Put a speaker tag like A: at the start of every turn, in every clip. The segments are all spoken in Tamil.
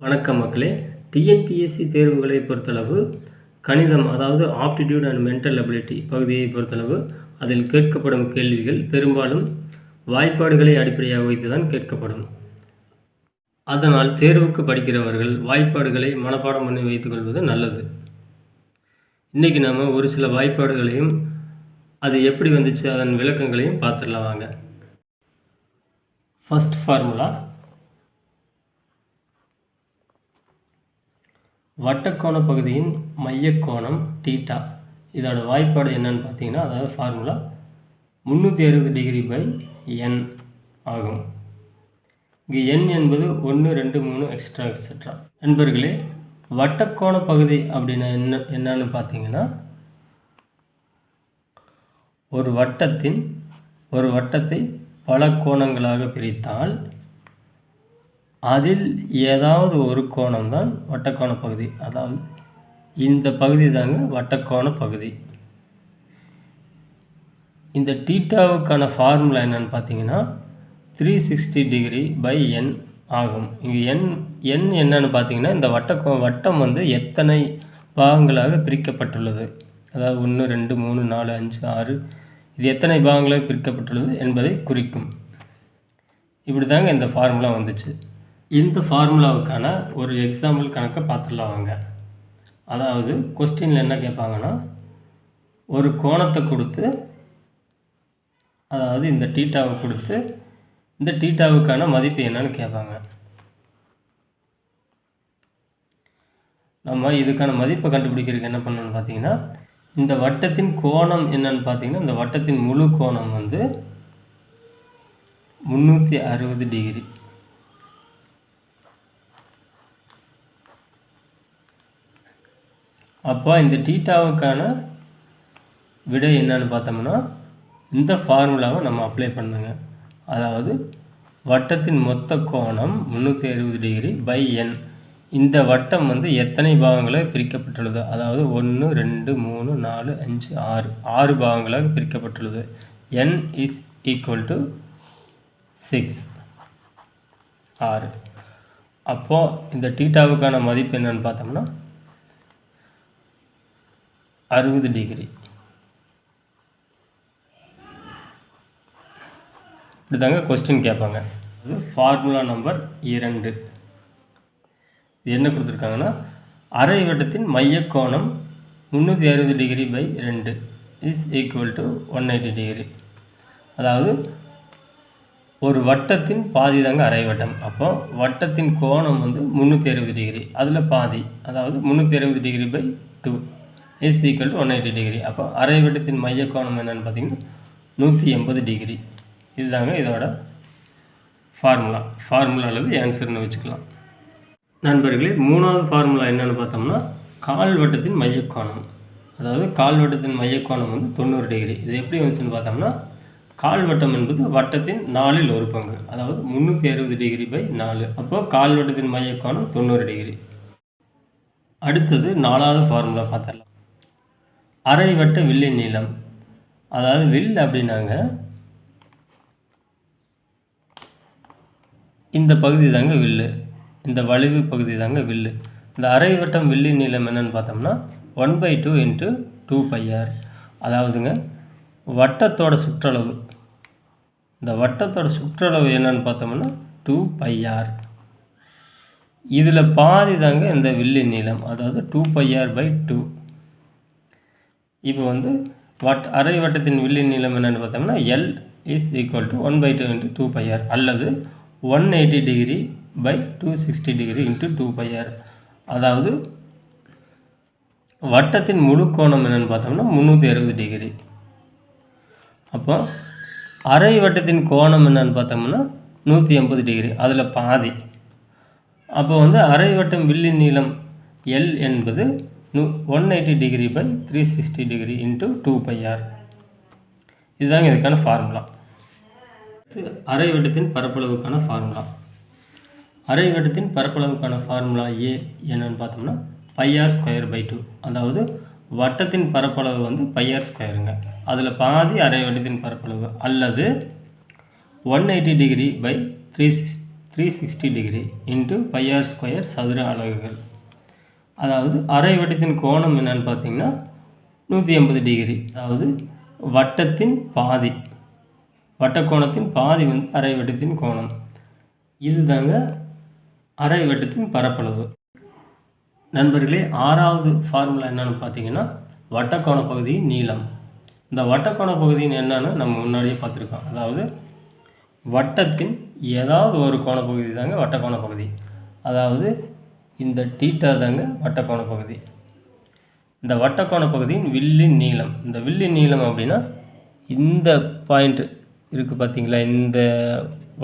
A: வணக்கம் மக்களே. டிஎன்பிஎஸ்சி தேர்வுகளை பொறுத்தளவு கணிதம் அதாவது ஆப்டிடியூட் அண்ட் மென்டல் அபிலிட்டி பகுதியை பொறுத்தளவு அதில் கேட்கப்படும் கேள்விகள் பெரும்பாலும் வாய்ப்பாடுகளை அடிப்படையாக வைத்து தான் கேட்கப்படும். அதனால் தேர்வுக்கு படிக்கிறவர்கள் வாய்ப்பாடுகளை மனப்பாடம் பண்ணி வைத்துக்கொள்வது நல்லது. இன்றைக்கி நாம் ஒரு சில வாய்ப்பாடுகளையும் அது எப்படி வந்துச்சு அதன் விளக்கங்களையும் பார்த்துடலாம் வாங்க. ஃபஸ்ட் ஃபார்முலா வட்டக்கோண பகுதியின் மையக்கோணம் டீட்டா இதோட வாய்ப்பாடு என்னன்னு பார்த்தீங்கன்னா அதாவது ஃபார்முலா முந்நூற்றி அறுபது டிகிரி பை என் ஆகும். இங்கு என் என்பது ஒன்று ரெண்டு மூணு எக்ஸ்ட்ரா எக்ஸட்ரா நண்பர்களே வட்டக்கோண பகுதி அப்படின்னா என்ன என்னன்னு பார்த்தீங்கன்னா ஒரு வட்டத்தின் ஒரு வட்டத்தை பல கோணங்களாக பிரித்தால் அதில் ஏதாவது ஒரு கோணம் தான் வட்டக்கோண பகுதி. அதாவது இந்த பகுதி தாங்க வட்டக்கோண பகுதி. இந்த டீட்டாவுக்கான ஃபார்முலா என்னன்னு பார்த்தீங்கன்னா three sixty degree by N ஆகும். இங்கே என் என் என்னன்னு பார்த்தீங்கன்னா இந்த வட்டக்கோ வட்டம் வந்து எத்தனை பாகங்களாக பிரிக்கப்பட்டுள்ளது? அதாவது ஒன்று ரெண்டு மூணு நாலு அஞ்சு ஆறு. இது எத்தனை பாகங்களாக பிரிக்கப்பட்டுள்ளது என்பதை குறிக்கும். இப்படி தாங்க இந்த ஃபார்முலா வந்துச்சு. இந்த ஃபார்முலாவுக்கான ஒரு எக்ஸாம்பிள் கணக்கை பார்த்துடலாம் வாங்க. அதாவது கொஸ்டினில் என்ன கேட்பாங்கன்னா ஒரு கோணத்தை கொடுத்து அதாவது இந்த டீட்டாவை கொடுத்து இந்த டீட்டாவுக்கான மதிப்பு என்னன்னு கேட்பாங்க. நம்ம இதுக்கான மதிப்பை கண்டுபிடிக்கிறதுக்கு என்ன பண்ணணும்னு பார்த்தீங்கன்னா இந்த வட்டத்தின் கோணம் என்னன்னு பார்த்தீங்கன்னா இந்த வட்டத்தின் முழு கோணம் வந்து முந்நூற்றி அறுபது டிகிரி அப்போ இந்த டீட்டாவுக்கான விடை என்னன்னு பார்த்தோம்னா இந்த ஃபார்முலாவை நம்ம அப்ளை பண்ணுங்க. அதாவது வட்டத்தின் மொத்த கோணம் முந்நூற்றி அறுபது டிகிரி பை என் இந்த வட்டம் வந்து எத்தனை பாகங்களாக பிரிக்கப்பட்டுள்ளது? அதாவது ஒன்று ரெண்டு மூணு நாலு அஞ்சு ஆறு. ஆறு பாகங்களாக பிரிக்கப்பட்டுள்ளது. N is equal to six ஆறு. அப்போது இந்த டீட்டாவுக்கான மதிப்பு என்னன்னு பார்த்தோம்னா அறுபது டிகிரி இப்படி தாங்க கொஸ்டின் கேட்பாங்க. அது ஃபார்முலா நம்பர் இரண்டு. இது என்ன கொடுத்துருக்காங்கன்னா அரை வட்டத்தின் மையக்கோணம் முந்நூற்றி அறுபது டிகிரி பை ரெண்டு is equal to one eighty degree அதாவது ஒரு வட்டத்தின் பாதி தாங்க அரை வட்டம். அப்போ வட்டத்தின் கோணம் வந்து முந்நூற்றி அறுபது டிகிரி அதில் பாதி அதாவது முந்நூற்றி அறுபது degree by two is equal to one eighty degree அப்போ அரை வட்டத்தின் மைய கோணம் என்னென்னு பார்த்தீங்கன்னா நூற்றி எண்பது டிகிரி இதுதாங்க இதோட ஃபார்முலா ஃபார்முலா அல்லது ஆன்சர்னு வச்சுக்கலாம். நண்பர்களே மூணாவது ஃபார்முலா என்னென்னு பார்த்தோம்னா கால் வட்டத்தின் மையக்கோணம் அதாவது கால்வட்டத்தின் மையக்கோணம் வந்து தொண்ணூறு டிகிரி இது எப்படி வந்துச்சுன்னு பார்த்தோம்னா கால்வட்டம் என்பது வட்டத்தின் நாலில் ஒரு பங்கு. அதாவது முந்நூற்றி அறுபது டிகிரி பை நாலு. அப்போது கால்வட்டத்தின் மையக்கோணம் தொண்ணூறு டிகிரி அடுத்தது நாலாவது ஃபார்முலா பார்த்துடலாம். அரை வட்ட வில்லின் நீளம். அதாவது வில் அப்படின்னாங்க. இந்த பகுதி தாங்க வில்லு. இந்த வளைவு பகுதி தாங்க வில்லு. இந்த அரை வட்டம் வில்லின் நீளம் என்னன்னு பார்த்தோம்னா one by two into two pi R அதாவதுங்க வட்டத்தோட சுற்றளவு. இந்த வட்டத்தோட சுற்றளவு என்னன்னு பார்த்தோம்னா டூ பையார் இதில் பாதி தாங்க இந்த வில்லின் நீளம். அதாவது டூ பையார் பை டூ. இப்போ வந்து வட் அரை வட்டத்தின் வில்லின் நீளம் என்னென்னு பார்த்தோம்னா L is equal to one by two into two pi R அல்லது one eighty degree by two sixty degree into two pi R அதாவது வட்டத்தின் முழு கோணம் என்னென்னு பார்த்தோம்னா முந்நூற்றி அறுபது டிகிரி அப்போ அரை வட்டத்தின் கோணம் என்னென்னு பார்த்தோம்னா நூற்றி எண்பது டிகிரி அதில் பாதி. அப்போ வந்து அரை வட்டம் வில்லின் நீளம் எல் என்பது one eighty degree by three sixty degree into two pi R இதுதாங்க இதுக்கான ஃபார்முலா அரை வட்டத்தின் பரப்பளவுக்கான ஃபார்முலா அரை வட்டத்தின் பரப்பளவுக்கான ஃபார்முலா ஏ என்னன்னு பார்த்தோம்னா பையார் ஸ்கொயர் பை டூ அதாவது வட்டத்தின் பரப்பளவு வந்து பையார் ஸ்கொயருங்க அதில் பாதி அரை வட்டத்தின் பரப்பளவு அல்லது one eighty degree by three six three sixty degree into pi R square சதுர அலகுகள். அதாவது அரை வட்டத்தின் கோணம் என்னன்னு பார்த்தீங்கன்னா நூற்றி எண்பது டிகிரி. அதாவது வட்டத்தின் பாதி. வட்டக்கோணத்தின் பாதி வந்து அரை வட்டத்தின் கோணம். இதுதாங்க அரை வட்டத்தின் பரப்பளவு. நண்பர்களே ஆறாவது ஃபார்முலா என்னென்னு பார்த்தீங்கன்னா வட்டக்கோண பகுதியின் நீளம். இந்த வட்டக்கோண பகுதியின் என்னென்னு நம்ம முன்னாடியே பார்த்துருக்கோம். அதாவது வட்டத்தின் ஏதாவது ஒரு கோணப்பகுதி தாங்க வட்டக்கோண பகுதி. அதாவது இந்த டீட்டா தாங்க வட்டக்கோண பகுதி. இந்த வட்டக்கோண பகுதியின் வில்லின் நீளம். இந்த வில்லின் நீளம் அப்படின்னா இந்த பாயிண்ட் இருக்குது பார்த்தீங்களா இந்த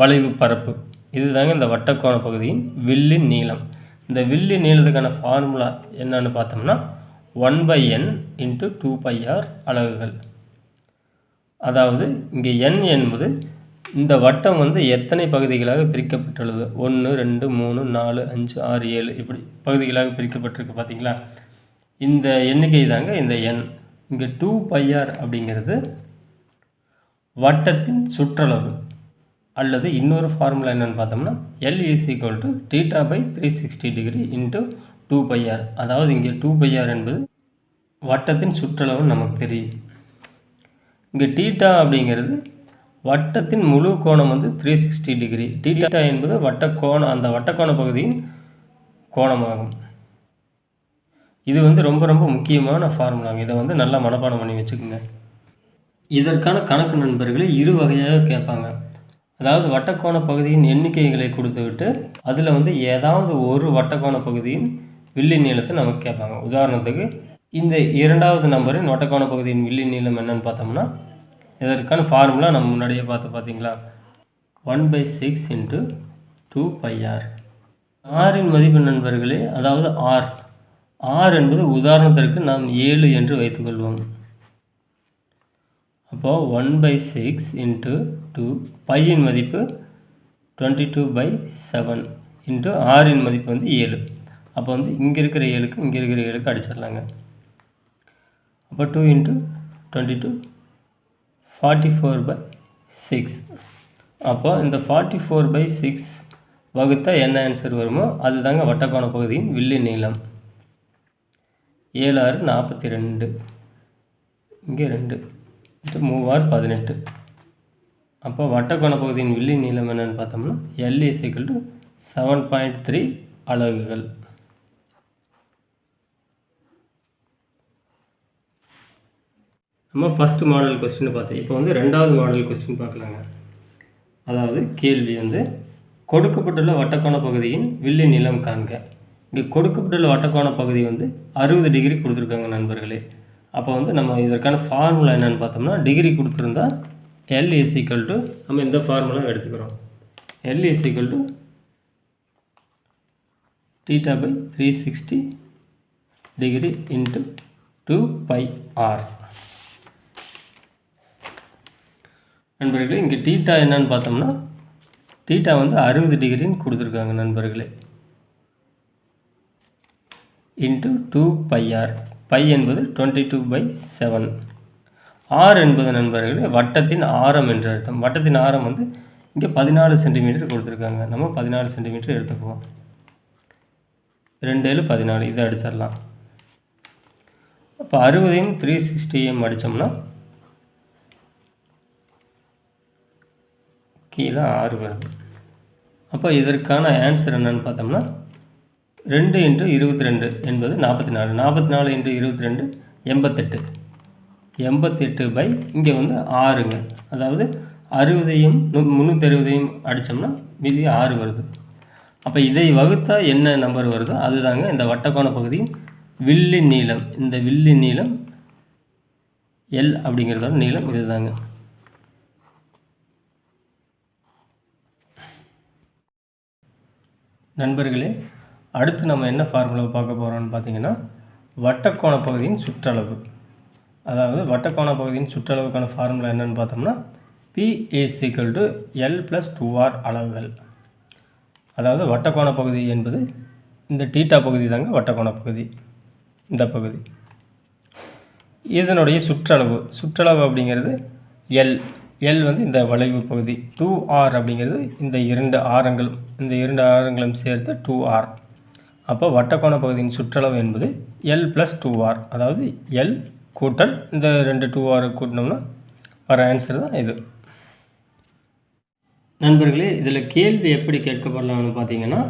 A: வளைவு பரப்பு. இதுதாங்க இந்த வட்டக்கோண பகுதியின் வில்லின் நீளம். இந்த வில்லின் நீளத்துக்கான ஃபார்முலா என்னன்னு பார்த்தோம்னா one by N into two pi R அலகுகள். அதாவது இங்கே என் என்பது இந்த வட்டம் வந்து எத்தனை பகுதிகளாக பிரிக்கப்பட்டுள்ளது? ஒன்று ரெண்டு மூணு நாலு அஞ்சு ஆறு ஏழு இப்படி பகுதிகளாக பிரிக்கப்பட்டிருக்கு பார்த்தீங்களா? இந்த எண்ணிக்கை தாங்க இந்த எண். இங்கே டூ பையார் அப்படிங்கிறது வட்டத்தின் சுற்றளவு அல்லது இன்னொரு ஃபார்முலா என்னென்னு பார்த்தோம்னா L is equal to theta by three sixty degree into two pi R அதாவது இங்கே டூ பையார் என்பது வட்டத்தின் சுற்றளவுன்னு நமக்கு தெரியும். இங்கே டீட்டா அப்படிங்கிறது வட்டத்தின் முழு கோணம் வந்து த்ரீ சிக்ஸ்டி டிகிரி டீட்டா என்பது வட்டக்கோணம் அந்த வட்டக்கோண பகுதியின் கோணமாகும். இது வந்து ரொம்ப ரொம்ப முக்கியமான ஃபார்முலாங்க இதை வந்து நல்லா மனப்பாடம் பண்ணி வச்சுக்கோங்க. இதற்கான கணக்கு நண்பர்களை இரு வகையாக கேட்பாங்க. அதாவது வட்டக்கோண பகுதியின் எண்ணிக்கைகளை கொடுத்துவிட்டு அதில் வந்து ஏதாவது ஒரு வட்டக்கோண பகுதியின் வில்லி நீளத்தை நமக்கு கேட்பாங்க. உதாரணத்துக்கு இந்த இரண்டாவது நம்பரின் வட்டக்கோண பகுதியின் வில்லி நீளம் என்னன்னு பார்த்தோம்னா இதற்கான ஃபார்முலா நம்ம முன்னாடியே பார்த்து பார்த்தீங்களா? One by six into two pi R ஆரின் மதிப்பு நண்பர்களே அதாவது ஆர் ஆர் என்பது உதாரணத்திற்கு நாம் ஏழு என்று வைத்துக்கொள்வோம் அப்போது one by six into two பையின் மதிப்பு twenty two by seven into ஆறின் மதிப்பு வந்து ஏழு. அப்போ வந்து இங்கே இருக்கிற ஏழுக்கு இங்கே இருக்கிற ஏழுக்கு அடிச்சிடலாங்க. அப்போ two into twenty two forty four by six அப்போ இந்த ஃபார்ட்டி ஃபோர் பை சிக்ஸ் வகுத்தா என்ன ஆன்சர் வருமோ அதுதாங்க வட்டக்கோண பகுதியின் வில்லி நீளம். ஏழாறு நாற்பத்தி ரெண்டு இங்கே ரெண்டு. மூவாறு பதினெட்டு. அப்போ வட்டக்கோண பகுதியின் வில்லி நீளம் என்னென்னு பார்த்தோம்னா L is equal to seven point three அலகுகள். நம்ம ஃபஸ்ட்டு மாடல் கொஸ்டின் பார்த்தோம். இப்போ வந்து ரெண்டாவது மாடல் கொஸ்டின் பார்க்கலாங்க. அதாவது கேள்வி வந்து கொடுக்கப்பட்டுள்ள வட்டக்கோண பகுதியின் வில்லி நிலம் காண்க. இங்கே கொடுக்கப்பட்டுள்ள வட்டக்கோண பகுதி வந்து அறுபது டிகிரி கொடுத்துருக்காங்க நண்பர்களே. அப்போ வந்து நம்ம இதற்கான ஃபார்முலா என்னென்னு பார்த்தோம்னா டிகிரி கொடுத்துருந்தா எல் இஸ் ஈக்குவல் டு நம்ம இந்த ஃபார்முலா எடுத்துக்கிறோம். L is equal to theta by three sixty degree into two pi R நண்பர்களே இங்கே டீட்டா என்னன்னு பார்த்தோம்னா டீட்டா வந்து அறுபது டிகிரின்னு கொடுத்துருக்காங்க நண்பர்களே. Into two pi R. Pi என்பது twenty two by seven. R என்பது நண்பர்களே வட்டத்தின் ஆரம் என்று அர்த்தம். வட்டத்தின் ஆரம் வந்து இங்கே பதினாலு சென்டிமீட்டர் கொடுத்துருக்காங்க. நம்ம பதினாலு சென்டிமீட்டர் எடுத்துக்குவோம். ரெண்டு ஏழு பதினாலு இதை அடிச்சிடலாம். அப்போ அறுபதையும் த்ரீ சிக்ஸ்டியும் அடித்தோம்னா கீழே ஆறு வருது. அப்போ இதற்கான ஆன்சர் என்னன்னு பார்த்தோம்னா ரெண்டு இன்ட்டு இருபத்தி ரெண்டு என்பது நாற்பத்தி நாலு நாற்பத்தி நாலு இன்ட்டு இருபத்தி ரெண்டு எண்பத்தெட்டு. எண்பத்தெட்டு பை இங்கே வந்து ஆறுங்க. அதாவது அறுபதையும் முந்நூற்றி அறுபதையும் அடித்தோம்னா மீதி ஆறு வருது. அப்போ இதை வகுத்தால் என்ன நம்பர் வருதோ அதுதாங்க இந்த வட்டக்கோண பகுதியின் வில்லின் நீளம். இந்த வில்லின் நீளம் எல் அப்படிங்கிறதோட நீளம் இதுதாங்க. நண்பர்களே அடுத்து நம்ம என்ன ஃபார்முலாவை பார்க்க போகிறோம்னு பார்த்தீங்கன்னா வட்டக்கோண பகுதியின் சுற்றளவு. அதாவது வட்டக்கோண பகுதியின் சுற்றளவுக்கான ஃபார்முலா என்னென்னு பார்த்தோம்னா P is equal to L plus two R அளவுகள் அதாவது வட்டக்கோண பகுதி என்பது இந்த டீட்டா பகுதி தாங்க வட்டக்கோண பகுதி. இந்த பகுதி. இதனுடைய சுற்றளவு. சுற்றளவு அப்படிங்கிறது எல் எல் வந்து இந்த வளைவு பகுதி. டூ ஆர் அப்படிங்கிறது இந்த இரண்டு ஆரங்களும் இந்த இரண்டு ஆரங்களும் சேர்த்து டூ ஆர் அப்போ வட்டக்கோண பகுதியின் சுற்றளவு என்பது எல் ப்ளஸ் டூ ஆர் அதாவது எல் கூட்டல் இந்த ரெண்டு டூ ஆர் கூட்டினோம்னா வர ஆன்சர் தான் இது. நண்பர்களே இதில் கேள்வி எப்படி கேட்கப்படலாம்னு பார்த்தீங்கன்னா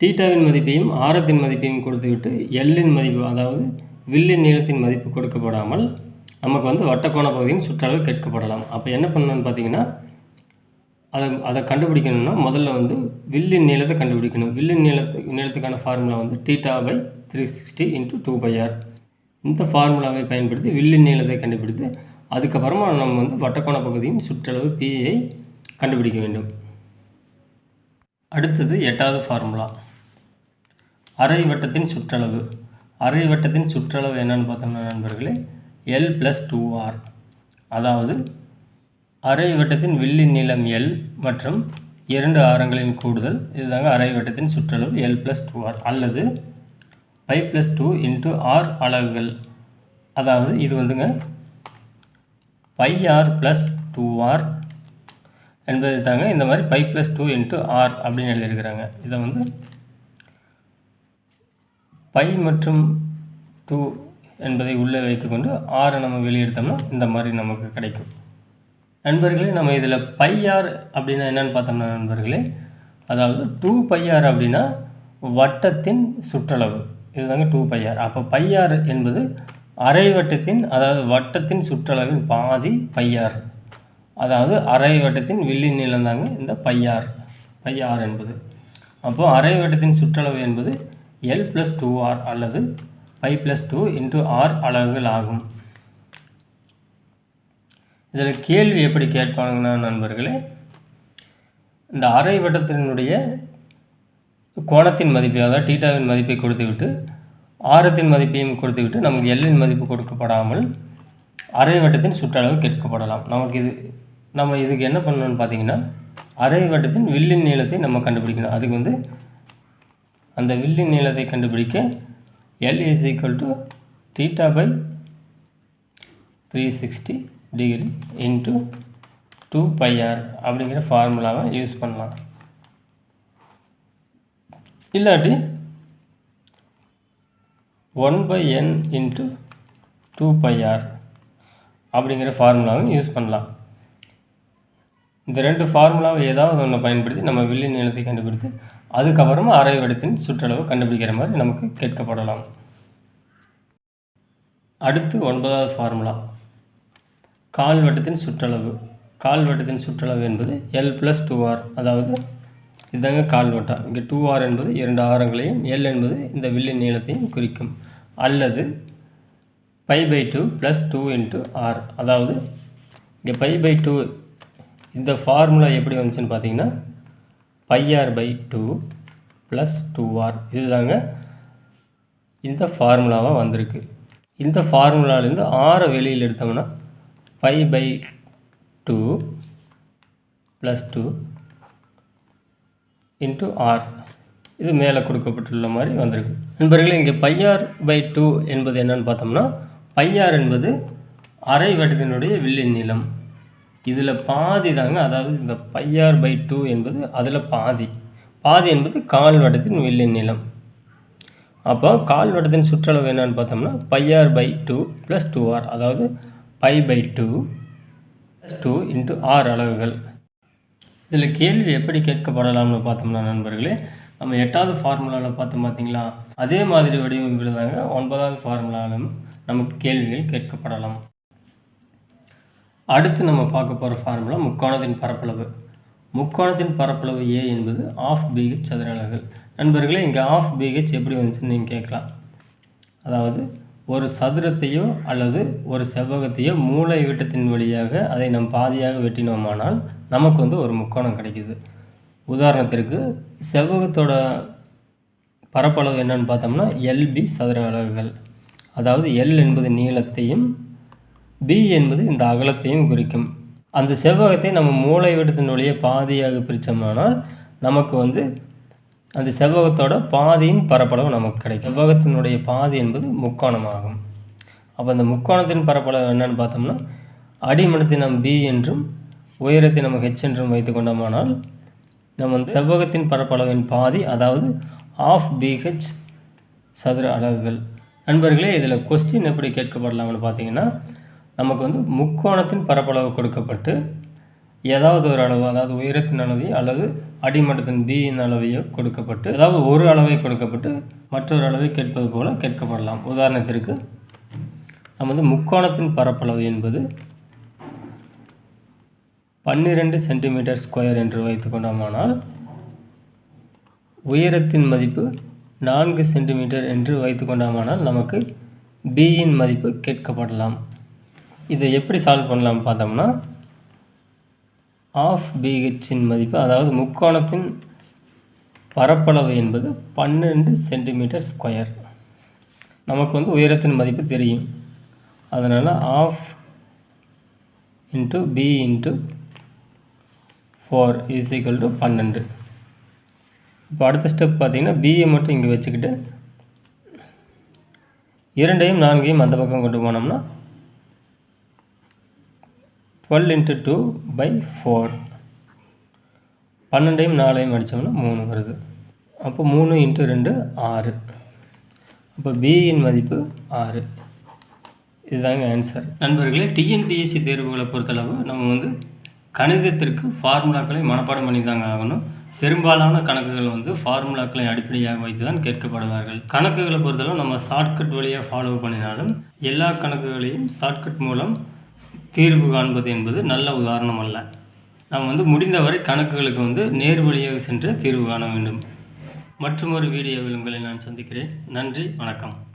A: டீட்டாவின் மதிப்பையும் ஆரத்தின் மதிப்பையும் கொடுத்துவிட்டு எல்லின் மதிப்பு அதாவது வில்லின் நீளத்தின் மதிப்பு கொடுக்கப்படாமல் நமக்கு வந்து வட்டக்கோண பகுதியின் சுற்றளவு கேட்கப்படலாம். அப்போ என்ன பண்ணணும்னு பார்த்தீங்கன்னா அதை அதை கண்டுபிடிக்கணும்னா முதல்ல வந்து வில்லின் நீளத்தை கண்டுபிடிக்கணும். வில்லின் நீளத்து நீளத்துக்கான ஃபார்முலா வந்து theta by three sixty into two pi R இந்த ஃபார்முலாவை பயன்படுத்தி வில்லின் நீளத்தை கண்டுபிடித்து அதுக்கப்புறமா நம்ம வந்து வட்டக்கோண பகுதியின் சுற்றளவு பிஐ கண்டுபிடிக்க வேண்டும். அடுத்தது எட்டாவது ஃபார்முலா அரை வட்டத்தின் சுற்றளவு. அரை வட்டத்தின் சுற்றளவு என்னன்னு பார்த்தோம்னா நண்பர்களே எல் ப்ளஸ் டூ ஆர் அதாவது அரை வட்டத்தின் வில்லின் நீளம் எல் மற்றும் இரண்டு ஆரங்களின் கூடுதல். இதுதாங்க அரை வட்டத்தின் சுற்றளவு எல் ப்ளஸ் டூ ஆர் அல்லது pi plus two into R அலகுகள். அதாவது இது வந்துங்க pi R plus two R என்பது தாங்க இந்த மாதிரி pi plus two into R அப்படின்னு எழுதியிருக்கிறாங்க. இதை வந்து பை மற்றும் டூ என்பதை உள்ளே வைத்துக்கொண்டு ஆறை நம்ம வெளியெடுத்தோம்னா இந்த மாதிரி நமக்கு கிடைக்கும். நண்பர்களே நம்ம இதில் பையார் அப்படின்னா என்னென்னு பார்த்தோம்னா நண்பர்களே அதாவது டூ பையார் அப்படின்னா வட்டத்தின் சுற்றளவு. இதுதாங்க டூ பையார் அப்போ பையார் என்பது அரை வட்டத்தின் அதாவது வட்டத்தின் சுற்றளவின் பாதி பையார் அதாவது அரை வட்டத்தின் வில்லின் நீளம் தாங்க இந்த பையார் பையார் என்பது. அப்போது அரை வட்டத்தின் சுற்றளவு என்பது எல் ப்ளஸ் டூ ஆர் அல்லது five plus two into R அலகுகள் ஆகும். இதில் கேள்வி எப்படி கேட்பாங்கன்னா நண்பர்களே இந்த அரை வட்டத்தினுடைய கோணத்தின் மதிப்பை அதாவது டீட்டாவின் மதிப்பை கொடுத்துவிட்டு ஆரத்தின் மதிப்பையும் கொடுத்துவிட்டு நமக்கு எல்லின் மதிப்பு கொடுக்கப்படாமல் அரை வட்டத்தின் சுற்றளவு கேட்கப்படலாம். நமக்கு இது நம்ம இதுக்கு என்ன பண்ணணும்னு பார்த்தீங்கன்னா அரை வட்டத்தின் வில்லின் நீளத்தை நம்ம கண்டுபிடிக்கணும். அதுக்கு வந்து அந்த வில்லின் நீளத்தை கண்டுபிடிக்க L is equal to theta by three sixty degree into two pi r அப்படிங்கிற ஃபார்முலாவை யூஸ் பண்ணலாம். இல்லாட்டி one by N into two pi r அப்படிங்கிற ஃபார்முலாவும் யூஸ் பண்ணலாம். இந்த ரெண்டு ஃபார்முலாவை ஏதாவது ஒன்று பயன்படுத்தி நம்ம வில்லி நீளத்தை கண்டுபிடித்து அதுக்கப்புறமா அரை வடத்தின் சுற்றளவு கண்டுபிடிக்கிற மாதிரி நமக்கு கேட்கப்படலாம். அடுத்து ஒன்பதாவது ஃபார்முலா கால் வட்டத்தின் சுற்றளவு. கால் வட்டத்தின் சுற்றளவு என்பது எல் ப்ளஸ் டூ ஆர் அதாவது இதாங்க கால் வட்டம் இங்கே டூ ஆர் என்பது இரண்டு ஆரங்களையும் எல் என்பது இந்த வில்லின் நீளத்தையும் குறிக்கும். அல்லது pi by two plus two into R அதாவது இங்கே பை பை டூ இந்த ஃபார்முலா எப்படி வந்துச்சுன்னு பார்த்தீங்கன்னா pi R by two plus two R இதுதாங்க இந்த ஃபார்முலாவாக வந்திருக்கு. இந்த ஃபார்முலாலேருந்து ஆரை வெளியில் எடுத்தோம்னா pi by two plus two into R இது மேலே கொடுக்கப்பட்டுள்ள மாதிரி வந்திருக்கு. நண்பர்களே இங்கே பையார் பை டூ என்பது என்னன்னு பார்த்தோம்னா பையார் என்பது அரை வட்டத்தினுடைய வில்லின் நீளம். இதில் பாதி தாங்க அதாவது இந்த பையார் பை டூ என்பது அதில் பாதி. பாதி என்பது கால் வட்டத்தின் வில்லின் நிலம் அப்போ கால் வட்டத்தின் சுற்றளவு என்னன்னு பார்த்தோம்னா pi r by two plus two R அதாவது pi by two plus two into R அளவுகள் இதில் கேள்வி எப்படி கேட்கப்படலாம்னு பார்த்தோம்னா நண்பர்களே நம்ம எட்டாவது ஃபார்முலாவில் பார்த்தோம் பார்த்தீங்களா? அதே மாதிரி வடிவமைப்பில் தாங்க ஒன்பதாவது ஃபார்முலாவிலும் நமக்கு கேள்விகள் கேட்கப்படலாம். அடுத்து நம்ம பார்க்க போகிற ஃபார்முலா முக்கோணத்தின் பரப்பளவு. முக்கோணத்தின் பரப்பளவு ஏ என்பது ஆஃப் பிஹெச் சதுர அலகுகள் நண்பர்களே இங்கே ஆஃப் பிஹெச் எப்படி வந்துச்சுன்னு நீங்கள் கேட்கலாம். அதாவது ஒரு சதுரத்தையோ அல்லது ஒரு செவ்வகத்தையோ மூளை விட்டத்தின் வழியாக அதை நம் பாதியாக வெட்டினோமானால் நமக்கு வந்து ஒரு முக்கோணம் கிடைக்குது. உதாரணத்திற்கு செவ்வகத்தோட பரப்பளவு என்னன்னு பார்த்தோம்னா எல்பி சதுர அலகுகள் அதாவது எல் என்பது நீளத்தையும் பி என்பது இந்த அகலத்தையும் குறிக்கும். அந்த செவ்வகத்தை நம்ம மூளை விட்டத்தின் வழியே பாதியாக பிரித்தோமானால் நமக்கு வந்து அந்த செவ்வகத்தோட பாதியின் பரப்பளவு நமக்கு கிடைக்கும். செவ்வகத்தினுடைய பாதி என்பது முக்கோணமாகும். அப்போ அந்த முக்கோணத்தின் பரப்பளவு என்னன்னு பார்த்தோம்னா அடிமட்டத்தை நாம் பி என்றும் உயரத்தை நம்ம ஹெச் என்றும் வைத்து கொண்டோமானால் நம்ம செவ்வகத்தின் பரப்பளவின் பாதி அதாவது ஆஃப் பிஹெச் சதுர அலகுகள். நண்பர்களே இதில் கொஸ்டின் எப்படி கேட்கப்படலாம்னு பார்த்தீங்கன்னா நமக்கு வந்து முக்கோணத்தின் பரப்பளவு கொடுக்கப்பட்டு ஏதாவது ஒரு அளவு அதாவது உயரத்தின் அளவையோ அல்லது அடிமட்டத்தின் பியின் அளவையோ கொடுக்கப்பட்டு அதாவது ஒரு அளவை கொடுக்கப்பட்டு மற்றொரு அளவை கேட்பது போல கேட்கப்படலாம். உதாரணத்திற்கு நம்ம வந்து முக்கோணத்தின் பரப்பளவு என்பது பன்னிரெண்டு சென்டிமீட்டர் ஸ்கொயர் என்று வைத்துக்கொண்டோமானால் உயரத்தின் மதிப்பு நான்கு சென்டிமீட்டர் என்று வைத்துக்கொண்டோமானால் நமக்கு பியின் மதிப்பு கேட்கப்படலாம். இதை எப்படி சால்வ் பண்ணலாம் பார்த்தோம்னா ஆஃப் பிஹெச்சின் மதிப்பு அதாவது முக்கோணத்தின் பரப்பளவு என்பது பன்னெண்டு சென்டிமீட்டர் ஸ்கொயர் நமக்கு வந்து உயரத்தின் மதிப்பு தெரியும். அதனால் half into B into four is equal to பன்னெண்டு இப்போ அடுத்த ஸ்டெப் பார்த்தீங்கன்னா பிஏ மட்டும் இங்கே வச்சுக்கிட்டு இரண்டையும் நான்கையும் அந்த பக்கம் கொண்டு போனோம்னா twelve into two by four பன்னெண்டையும் நாலையும் அடித்தோம்னா மூணு வருது. அப்போ மூணு இன்ட்டு ரெண்டு ஆறு. அப்போ பியின் மதிப்பு ஆறு. இதுதாங்க ஆன்சர் நண்பர்களே டிஎன்பிஎஸ்சி தேர்வுகளை பொறுத்தளவு நம்ம வந்து கணிதத்திற்கு ஃபார்முலாக்களை மனப்பாடம் பண்ணி தாங்க ஆகணும். பெரும்பாலான கணக்குகள் வந்து ஃபார்முலாக்களை அடிப்படையாக வைத்து தான் கேட்கப்படுவார்கள். கணக்குகளை பொறுத்தளவு நம்ம ஷார்ட்கட் வழியாக ஃபாலோ பண்ணினாலும் எல்லா கணக்குகளையும் ஷார்ட்கட் மூலம் தீர்வு காண்பது என்பது நல்ல உதாரணம் அல்ல. நாம் வந்து முடிந்தவரை கணக்குகளுக்கு வந்து நேர் வழியாக சென்று தீர்வு காண வேண்டும். மற்றொரு வீடியோவில் உங்களை நான் சந்திக்கிறேன். நன்றி வணக்கம்.